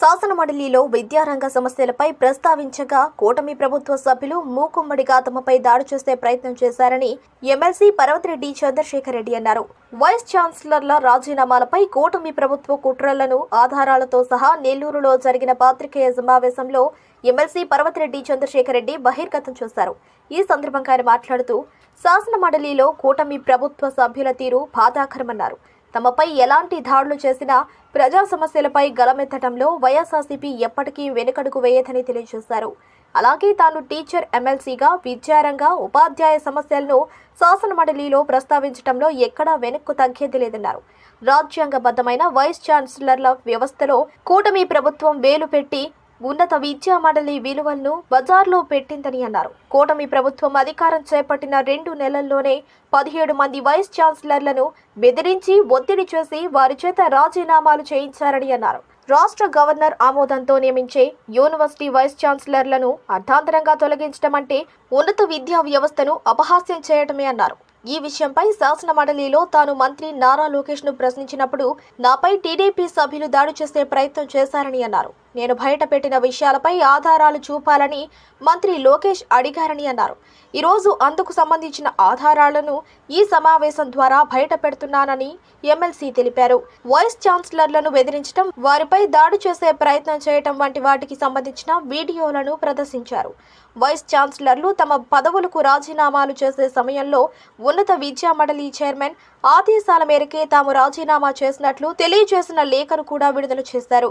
శాసనమండలిలో విద్యారంగ సమస్యలపై ప్రస్తావించగా కూటమి ప్రభుత్వ సభ్యులు మూకుమ్మడిగా తమపై దాడి చేసే ప్రయత్నం చేశారని ఎమ్మెల్సీ పర్వతిరెడ్డి చంద్రశేఖర్ రెడ్డి అన్నారు. వైస్ ఛాన్సలర్ల రాజీనామాలపై కూటమి ప్రభుత్వ కుట్రలను ఆధారాలతో సహా నెల్లూరులో జరిగిన పాత్రికేయ సమావేశంలో ఎమ్మెల్సీ పర్వతిరెడ్డి చంద్రశేఖర్ రెడ్డి బహిర్గతం చేశారు. ఈ సందర్భంగా ఆయన మాట్లాడుతూ శాసనమండలిలో కూటమి ప్రభుత్వ సభ్యుల తీరు బాధాకరమన్నారు. తమపై ఎలాంటి దాడులు చేసినా ప్రజా సమస్యలపై గలమెత్తడంలో వైఎస్ఆర్సీపీ ఎప్పటికీ వెనుకడుగు వేయదని తెలియజేశారు. అలాగే తాను టీచర్ ఎమ్మెల్సీగా విద్యారంగ ఉపాధ్యాయ సమస్యలను శాసనమండలిలో ప్రస్తావించడంలో ఎక్కడా వెనక్కు తగ్గేది లేదన్నారు. రాజ్యాంగబద్ధమైన వైస్ ఛాన్సలర్ల వ్యవస్థలో కూటమి ప్రభుత్వం వేలు పెట్టి ఉన్నత విద్యా మండలి విలువలను బజార్లో పెట్టిందని అన్నారు. కూటమి ప్రభుత్వం అధికారం చేపట్టిన రెండు నెలల్లోనే పదిహేడు మంది వైస్ ఛాన్సలర్లను బెదిరించి ఒత్తిడి చేసి వారి చేత రాజీనామాలు చేయించారని అన్నారు. రాష్ట్ర గవర్నర్ ఆమోదంతో నియమించే యూనివర్సిటీ వైస్ ఛాన్సలర్లను అర్ధాంతరంగా తొలగించడం అంటే ఉన్నత విద్యా వ్యవస్థను అపహాస్యం చేయటమే అన్నారు. ఈ విషయంపై శాసన మండలిలో తాను మంత్రి నారా లోకేష్ను ప్రశ్నించినప్పుడు నాపై టీడీపీ సభ్యులు దాడి చేసే ప్రయత్నం చేశారని అన్నారు. నేను బయట పెట్టిన విషయాలపై ఆధారాలు చూపాలని మంత్రి లోకేష్ అడిగారని అన్నారు. ఈరోజు అందుకు సంబంధించిన ఆధారాలను ఈ సమావేశం ద్వారా బయట పెడుతున్నానని ఎమ్మెల్సీ తెలిపారు. వైస్ ఛాన్సలర్లను బెదిరించడం వారిపై దాడి చేసే ప్రయత్నం చేయటం వంటి వాటికి సంబంధించిన వీడియోలను ప్రదర్శించారు. వైస్ ఛాన్సలర్లు తమ పదవులకు రాజీనామాలు చేసే సమయంలో ఉన్నత విద్యా మండలి చైర్మన్ ఆదేశాల మేరకే తాము రాజీనామా చేసినట్లు తెలియజేసిన లేఖను కూడా విడుదల చేశారు.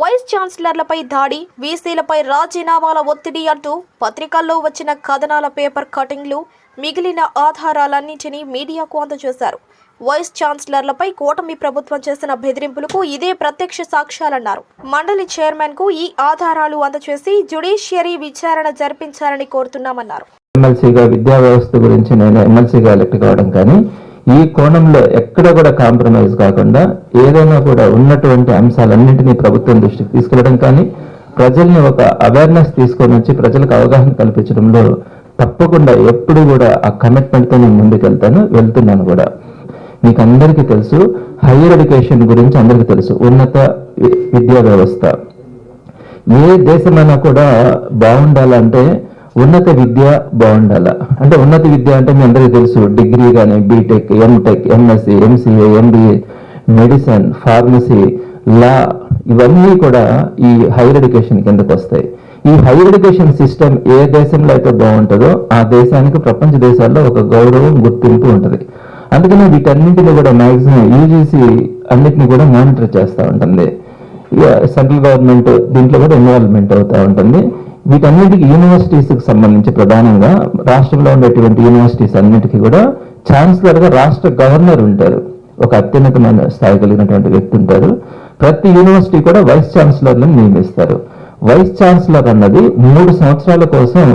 వైస్ ఛాన్సలర్లపై దాడి వీసీలపై రాజీనామాల ఒత్తిడి అంటూ పత్రికల్లో వచ్చిన కథనాల పేపర్ కటింగ్లు మిగిలిన ఆధారాలన్నింటినీ మీడియాకు అందజేశారు. వైస్ ఛాన్సలర్లపై కూటమి ప్రభుత్వం చేసిన బెదిరింపులకు ఇదే ప్రత్యక్ష సాక్ష్యాలన్నారు. మండలి చైర్మన్కు ఈ ఆధారాలు అందజేసి జ్యుడిషియరీ విచారణ జరిపించాలని కోరుతున్నామన్నారు. ఎమ్మెల్సీగా విద్యా వ్యవస్థ గురించి నేను ఎమ్మెల్సీగా ఎలక్ట్ కావడం కానీ ఈ కోణంలో ఎక్కడ కూడా కాంప్రమైజ్ కాకుండా ఏదైనా కూడా ఉన్నటువంటి అంశాలన్నింటినీ ప్రభుత్వం దృష్టికి తీసుకెళ్ళడం కానీ ప్రజల్ని ఒక అవేర్నెస్ తీసుకొని వచ్చి ప్రజలకు అవగాహన కల్పించడంలో తప్పకుండా ఎప్పుడు కూడా ఆ కమిట్మెంట్తో నేను ముందుకెళ్తాను వెళ్తున్నాను కూడా. మీకు అందరికీ తెలుసు హైయర్ ఎడ్యుకేషన్ గురించి అందరికీ తెలుసు ఉన్నత వి- విద్యా వ్యవస్థ. ఏ దేశమైనా కూడా బాగుండాలంటే ఉన్నత విద్య బాగుండాల? అంటే ఉన్నత విద్య అంటే మీ అందరికీ తెలుసు డిగ్రీ కానీ BTech MTech MSc MCA MBA medicine pharmacy law ఇవన్నీ కూడా ఈ హైయర్ ఎడ్యుకేషన్ కిందకు వస్తాయి. ఈ హైయర్ ఎడ్యుకేషన్ సిస్టమ్ ఏ దేశంలో అయితే బాగుంటుందో ఆ దేశానికి ప్రపంచ దేశాల్లో ఒక గౌరవం గుర్తింపు ఉంటుంది. అందుకని వీటన్నింటిలో కూడా మ్యాక్సిమం యూజీసీ అన్నిటిని కూడా మానిటర్ చేస్తూ ఉంటుంది. ఇక సెంట్రల్ గవర్నమెంట్ దీంట్లో కూడా ఇన్వాల్వ్మెంట్ అవుతూ ఉంటుంది. వీటన్నిటికి యూనివర్సిటీస్కి సంబంధించి ప్రధానంగా రాష్ట్రంలో ఉండేటువంటి యూనివర్సిటీస్ అన్నిటికీ కూడా ఛాన్సలర్గా రాష్ట్ర గవర్నర్ ఉంటారు. ఒక అత్యున్నతమైన స్థాయి కలిగినటువంటి వ్యక్తి ఉంటారు. ప్రతి యూనివర్సిటీ కూడా వైస్ ఛాన్సలర్లను నియమిస్తారు. వైస్ ఛాన్సలర్ అన్నది మూడు సంవత్సరాల కోసం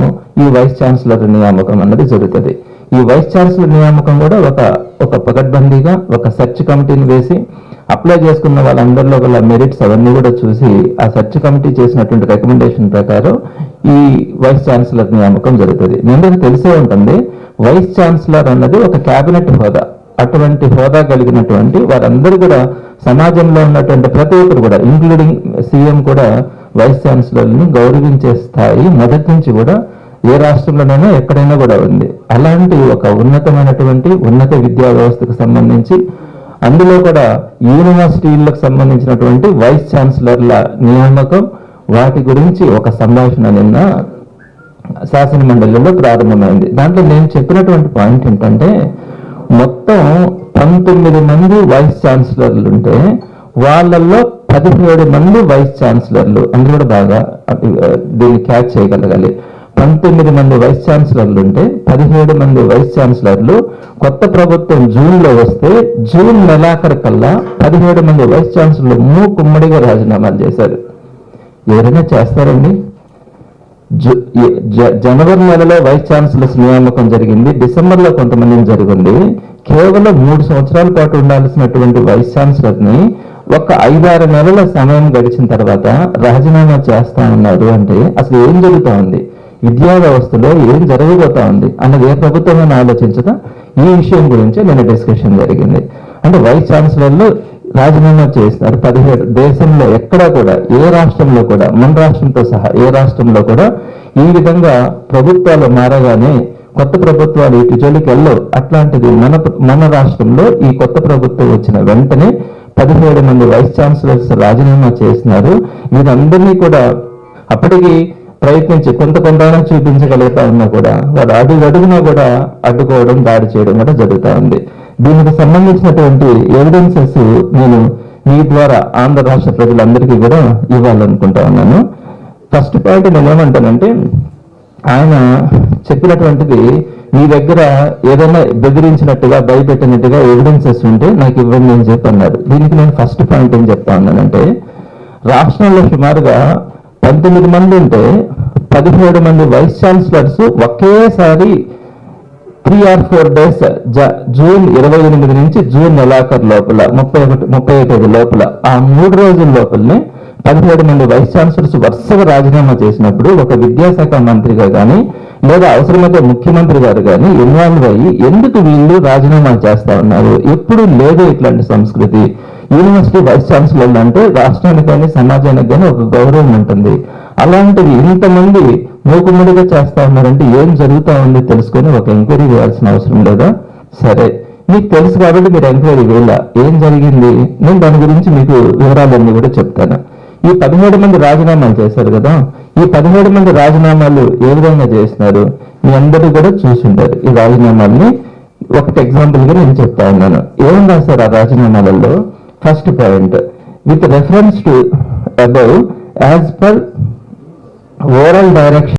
ఈ వైస్ ఛాన్సలర్ నియామకం అన్నది జరుగుతుంది. ఈ వైస్ ఛాన్సలర్ నియామకం కూడా ఒక ఒక పకడ్బందీగా ఒక సెర్చ్ కమిటీని వేసి అప్లై చేసుకున్న వాళ్ళందరిలో గల మెరిట్స్ అవన్నీ కూడా చూసి ఆ సెర్చ్ కమిటీ చేసినటువంటి రికమెండేషన్ ప్రకారం ఈ వైస్ ఛాన్సలర్ నియామకం జరుగుతుంది. మీ అందరికీ తెలిసే ఉంటుంది వైస్ ఛాన్సలర్ అన్నది ఒక కేబినెట్ హోదా. అటువంటి హోదా కలిగినటువంటి వారందరూ కూడా సమాజంలో ఉన్నటువంటి ప్రతి ఒక్కరు కూడా ఇంక్లూడింగ్ సీఎం కూడా వైస్ ఛాన్సలర్ని గౌరవించే స్థాయి మొదటి నుంచి కూడా ఏ రాష్ట్రంలోనైనా ఎక్కడైనా కూడా ఉంది. అలాంటి ఒక ఉన్నతమైనటువంటి ఉన్నత విద్యా వ్యవస్థకు సంబంధించి అందులో కూడా యూనివర్సిటీలకు సంబంధించినటువంటి వైస్ ఛాన్సలర్ల నియామకం వాటి గురించి ఒక సంభాషణ నిన్న శాసన మండలిలో ప్రారంభమైంది. దాంట్లో నేను చెప్పినటువంటి పాయింట్ ఏంటంటే మొత్తం పంతొమ్మిది మంది వైస్ ఛాన్సలర్లు ఉంటే వాళ్ళల్లో పదిహేడు మంది వైస్ ఛాన్సలర్లు అందరూ కూడా బాగా అటు, దీన్ని క్యాచ్ చేయగలగాలి. పంతొమ్మిది మంది వైస్ ఛాన్సలర్లు ఉంటే పదిహేడు మంది వైస్ ఛాన్సలర్లు కొత్త ప్రభుత్వం జూన్లో వస్తే జూన్ నెలాఖరు కల్లా పదిహేడు మంది వైస్ ఛాన్సలర్లు మూకుమ్మడిగా రాజీనామాలు చేశారు. ఎవరైనా చేస్తారండి? జ- జనవరి నెలలో వైస్ ఛాన్సలర్స్ నియామకం జరిగింది. డిసెంబర్లో కొంతమందిని జరిగింది. కేవలం మూడు సంవత్సరాల పాటు ఉండాల్సినటువంటి వైస్ ఛాన్సలర్ని ఒక ఐదారు నెలల సమయం గడిచిన తర్వాత రాజీనామా చేస్తా ఉన్నారు అంటే అసలు ఏం జరుగుతా ఉంది? విద్యా వ్యవస్థలో ఏం జరగబోతా ఉంది? అన్నది ఏ ప్రభుత్వమైనా ఆలోచించదా? ఈ విషయం గురించి నేను డిస్కషన్ జరిగింది. అంటే వైస్ ఛాన్సలర్లు రాజీనామా చేసినారు. పదిహేడు దేశంలో ఎక్కడా కూడా ఏ రాష్ట్రంలో కూడా మన రాష్ట్రంతో సహా ఏ రాష్ట్రంలో కూడా ఈ విధంగా ప్రభుత్వాలు మారగానే కొత్త ప్రభుత్వాలు ఇటు జోలికి వెళ్ళవు. అట్లాంటిది మన మన రాష్ట్రంలో ఈ కొత్త ప్రభుత్వం వచ్చిన వెంటనే పదిహేడు మంది వైస్ ఛాన్సలర్స్ రాజీనామా చేసినారు. వీరందరినీ కూడా అప్పటికి ప్రయత్నించి కొంత కొంత చూపించగలుగుతా ఉన్నా కూడా వారు అడుగు అడుగునా కూడా అడ్డుకోవడం దాడి చేయడం కూడా జరుగుతూ ఉంది. దీనికి సంబంధించినటువంటి ఎవిడెన్సెస్ నేను మీ ద్వారా ఆంధ్ర రాష్ట్ర ప్రజలందరికీ కూడా ఇవ్వాలనుకుంటా ఉన్నాను. ఫస్ట్ పాయింట్ నేను ఏమంటానంటే ఆయన చెప్పినటువంటిది మీ దగ్గర ఏదైనా బెదిరించినట్టుగా భయపెట్టినట్టుగా ఎవిడెన్సెస్ ఉంటే నాకు ఇవ్వండి అని చెప్పి అన్నారు. దీనికి నేను ఫస్ట్ పాయింట్ ఏం చెప్తా ఉన్నానంటే రాష్ట్రంలో సుమారుగా పంతొమ్మిది మంది ఉంటే పదిహేడు మంది వైస్ ఛాన్సలర్స్ ఒకేసారి three or four days June ఇరవై ఎనిమిది నుంచి జూన్ నెలాఖరు లోపల ముప్పై ఒకటి ముప్పై తేదీ లోపల ఆ మూడు రోజుల లోపలనే పదిహేడు మంది వైస్ ఛాన్సలర్స్ వరుసగా రాజీనామా చేసినప్పుడు ఒక విద్యాశాఖ మంత్రిగా కానీ లేదా అవసరమైతే ముఖ్యమంత్రి గారు కానీ ఇన్వాల్వ్ అయ్యి ఎందుకు వీళ్ళు రాజీనామా చేస్తా ఉన్నారు? ఎప్పుడు లేదు ఇట్లాంటి సంస్కృతి. యూనివర్సిటీ వైస్ ఛాన్సలర్లు అంటే రాష్ట్రానికి కానీ సమాజానికి కానీ ఒక గౌరవం ఉంటుంది. అలాంటివి ఇంతమంది మూకుమ్మడిగా చేస్తా ఉన్నారంటే ఏం జరుగుతా ఉంది తెలుసుకొని ఒక ఎంక్వైరీ చేయాల్సిన అవసరం లేదా? సరే. మీకు తెలుసు కాబట్టి మీరు ఎంక్వైరీ వేయాల ఏం జరిగింది? నేను దాని గురించి మీకు వివరాలన్నీ కూడా చెప్తాను. ఈ పదిహేడు మంది రాజీనామాలు చేశారు కదా? ఈ పదిహేడు మంది రాజీనామాలు ఏ విధంగా చేసినారు? మీ అందరూ కూడా చూసుంటారు ఈ రాజీనామాల్ని ఒకటి ఎగ్జాంపుల్గా నేను చెప్తా ఉన్నాను. ఏం రాశారు ఆ రాజీనామాలలో? First point with reference to above as per Overall